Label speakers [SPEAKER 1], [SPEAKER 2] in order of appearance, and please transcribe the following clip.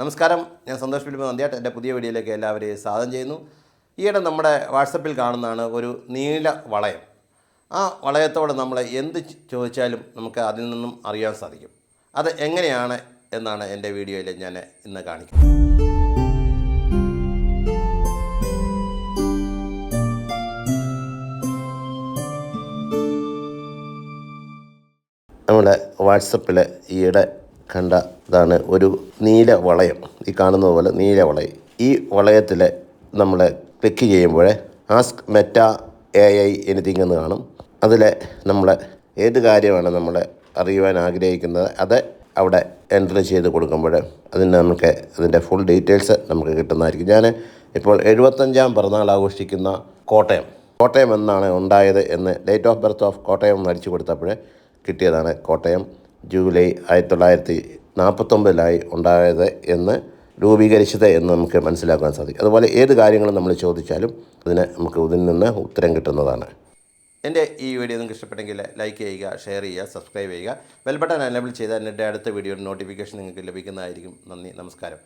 [SPEAKER 1] നമസ്കാരം. ഞാൻ സന്തോഷ് ഫിലിപ്പ് നന്ദിയാട്ട് എന്റെ പുതിയ വീഡിയോയിലേക്ക് എല്ലാവരെയും സ്വാഗതം ചെയ്യുന്നു. ഈയിടെ നമ്മുടെ വാട്സപ്പിൽ കാണുന്നതാണ് ഒരു നീല വളയം. ആ വളയത്തോട് നമ്മൾ എന്ത് ചോദിച്ചാലും നമുക്ക് അതിൽ നിന്നും അറിയാൻ സാധിക്കും. അത് എങ്ങനെയാണ് എന്നാണ് എന്റെ വീഡിയോയിൽ ഞാൻ ഇന്ന് കാണിക്കുന്നത്. നമ്മുടെ വാട്സപ്പിൽ ഈയിടെ കണ്ട ഇതാണ് ഒരു നീല വളയം. ഈ കാണുന്നത് പോലെ നീല വളയം. ഈ വളയത്തിൽ നമ്മൾ ക്ലിക്ക് ചെയ്യുമ്പോൾ ask Meta A I anything എന്ന് കാണും. അതിൽ നമ്മൾ ഏത് കാര്യമാണ് നമ്മൾ അറിയുവാൻ ആഗ്രഹിക്കുന്നത് അത് അവിടെ എന്റർ ചെയ്ത് കൊടുക്കുമ്പോൾ അതിന് നമുക്ക് അതിന്റെ ഫുൾ ഡീറ്റെയിൽസ് നമുക്ക് കിട്ടുന്നതായിരിക്കും. ഞാൻ ഇപ്പോൾ എഴുപത്തഞ്ചാം പിറന്നാൾ ആഘോഷിക്കുന്ന കോട്ടയം. കോട്ടയം എന്നാണ് ഉണ്ടായത് എന്ന് date of birth of Kottayam എന്ന് അടിച്ചു കൊടുത്തപ്പോൾ കിട്ടിയതാണ് കോട്ടയം. ജൂലൈ ആയിരത്തി തൊള്ളായിരത്തി നാൽപ്പത്തൊമ്പതിലായി ഉണ്ടായത് എന്ന് രൂപീകരിച്ചത് എന്ന് നമുക്ക് മനസ്സിലാക്കാൻ സാധിക്കും. അതുപോലെ ഏത് കാര്യങ്ങളും നമ്മൾ ചോദിച്ചാലും അതിന് നമുക്ക് ഇതിൽ നിന്ന് ഉത്തരം കിട്ടുന്നതാണ്. എന്റെ ഈ വീഡിയോ നിങ്ങൾക്ക് ഇഷ്ടപ്പെട്ടെങ്കിൽ ലൈക്ക് ചെയ്യുക ഷെയർ ചെയ്യുക സബ്സ്ക്രൈബ് ചെയ്യുക. ബെൽ ബട്ടൺ എനേബിൾ ചെയ്താൽ എന്റെ അടുത്ത വീഡിയോയുടെ നോട്ടിഫിക്കേഷൻ നിങ്ങൾക്ക് ലഭിക്കുന്നതായിരിക്കും. നന്ദി നമസ്കാരം.